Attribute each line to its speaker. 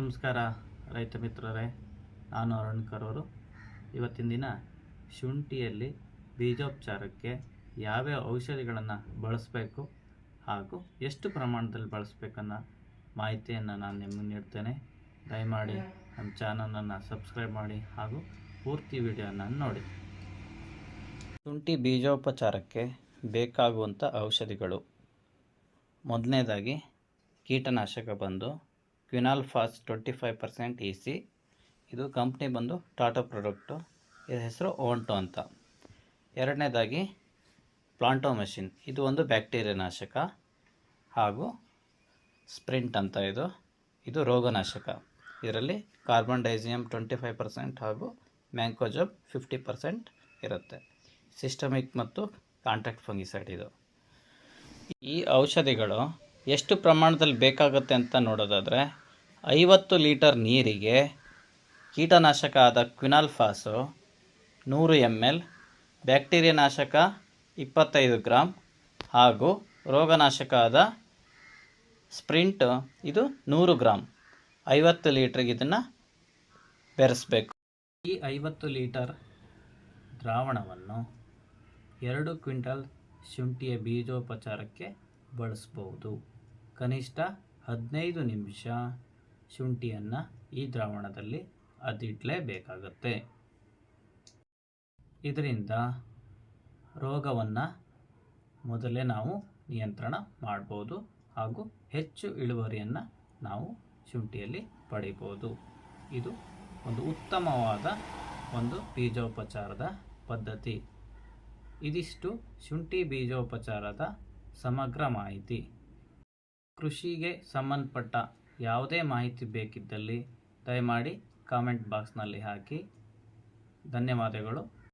Speaker 1: ನಮಸ್ಕಾರ, ರೈತ ಮಿತ್ರರೇ. ನಾನು ಅರುಣ್ಕರ್ ಅವರು ಇವತ್ತಿನ ದಿನ ಶುಂಠಿಯಲ್ಲಿ ಬೀಜೋಪಚಾರಕ್ಕೆ ಯಾವ್ಯಾವ ಔಷಧಿಗಳನ್ನು ಬಳಸಬೇಕು ಹಾಗೂ ಎಷ್ಟು ಪ್ರಮಾಣದಲ್ಲಿ ಬಳಸಬೇಕನ್ನೋ ಮಾಹಿತಿಯನ್ನು ನಾನು ನಿಮಗೆ ನೀಡ್ತೇನೆ. ದಯಮಾಡಿ ನಮ್ಮ ಚಾನಲನ್ನು ಸಬ್ಸ್ಕ್ರೈಬ್ ಮಾಡಿ ಹಾಗೂ ಪೂರ್ತಿ ವಿಡಿಯೋನ ನೋಡಿ. ಶುಂಠಿ ಬೀಜೋಪಚಾರಕ್ಕೆ ಬೇಕಾಗುವಂಥ ಔಷಧಿಗಳು. ಮೊದಲನೇದಾಗಿ ಕೀಟನಾಶಕ ಬಂದು quinalphos twenty five percent E C ಇದು ಕಂಪ್ನಿ ಬಂದು ಟಾಟಾ ಪ್ರಾಡಕ್ಟು ಇದರ ಹೆಸರು ಓಂಟೋ ಅಂತ. ಎರಡನೇದಾಗಿ ಪ್ಲಾಂಟೋ ಮಷಿನ್ ಇದು ಒಂದು ಬ್ಯಾಕ್ಟೀರಿಯಾ ನಾಶಕ ಹಾಗೂ ಸ್ಪ್ರಿಂಟ್ ಅಂತ ಇದು. ಇದು ರೋಗನಾಶಕ. ಇದರಲ್ಲಿ carbendazim twenty five percent ಹಾಗೂ ಮ್ಯಾಂಕೋಜಬ್ ಫಿಫ್ಟಿ ಪರ್ಸೆಂಟ್ ಇರುತ್ತೆ. ಸಿಸ್ಟಮಿಕ್ ಮತ್ತು ಕಾಂಟ್ಯಾಕ್ಟ್ ಫಂಗಿಸೈಡ್ ಇದು. ಈ ಔಷಧಿಗಳು ಎಷ್ಟು ಪ್ರಮಾಣದಲ್ಲಿ ಬೇಕಾಗುತ್ತೆ ಅಂತ ನೋಡೋದಾದರೆ ಐವತ್ತು ಲೀಟರ್ ನೀರಿಗೆ ಕೀಟನಾಶಕ ಆದ ಕ್ವಿನಾಲ್ಫಾಸು ನೂರು ಎಂ ಎಲ್ ಬ್ಯಾಕ್ಟೀರಿಯಾ ನಾಶಕ ಇಪ್ಪತ್ತೈದು ಗ್ರಾಮ್ ಹಾಗೂ ರೋಗನಾಶಕ ಆದ ಸ್ಪ್ರಿಂಟ್ ಇದು ನೂರು ಗ್ರಾಮ್ ಐವತ್ತು ಲೀಟ್ರಿಗೆ ಇದನ್ನು ಬೆರೆಸ್ಬೇಕು. ಈ ಐವತ್ತು ಲೀಟರ್ ದ್ರಾವಣವನ್ನು ಎರಡು ಕ್ವಿಂಟಲ್ ಶುಂಠಿಯ ಬೀಜೋಪಚಾರಕ್ಕೆ ಬಳಸ್ಬೋದು ಕನಿಷ್ಠ ಹದಿನೈದು ನಿಮಿಷ ಶುಂಠಿಯನ್ನು ಈ ದ್ರಾವಣದಲ್ಲಿ ಅದಿಡಲೇಬೇಕಾಗತ್ತೆ. ಇದರಿಂದ ರೋಗವನ್ನು ಮೊದಲೇ ನಾವು ನಿಯಂತ್ರಣ ಮಾಡ್ಬೋದು ಹಾಗೂ ಹೆಚ್ಚು ಇಳುವರಿಯನ್ನು ನಾವು ಶುಂಠಿಯಲ್ಲಿ ಪಡಿಬೋದು. ಇದು ಒಂದು ಉತ್ತಮವಾದ ಒಂದು ಬೀಜೋಪಚಾರದ ಪದ್ಧತಿ. ಇದಿಷ್ಟು ಶುಂಠಿ ಬೀಜೋಪಚಾರದ ಸಮಗ್ರ ಮಾಹಿತಿ. ಕೃಷಿಗೆ ಸಂಬಂಧಪಟ್ಟ ಯಾವುದೇ ಮಾಹಿತಿ ಬೇಕಿದ್ದಲ್ಲಿ ದಯಮಾಡಿ ಕಾಮೆಂಟ್ ಬಾಕ್ಸ್ನಲ್ಲಿ ಹಾಕಿ. ಧನ್ಯವಾದಗಳು.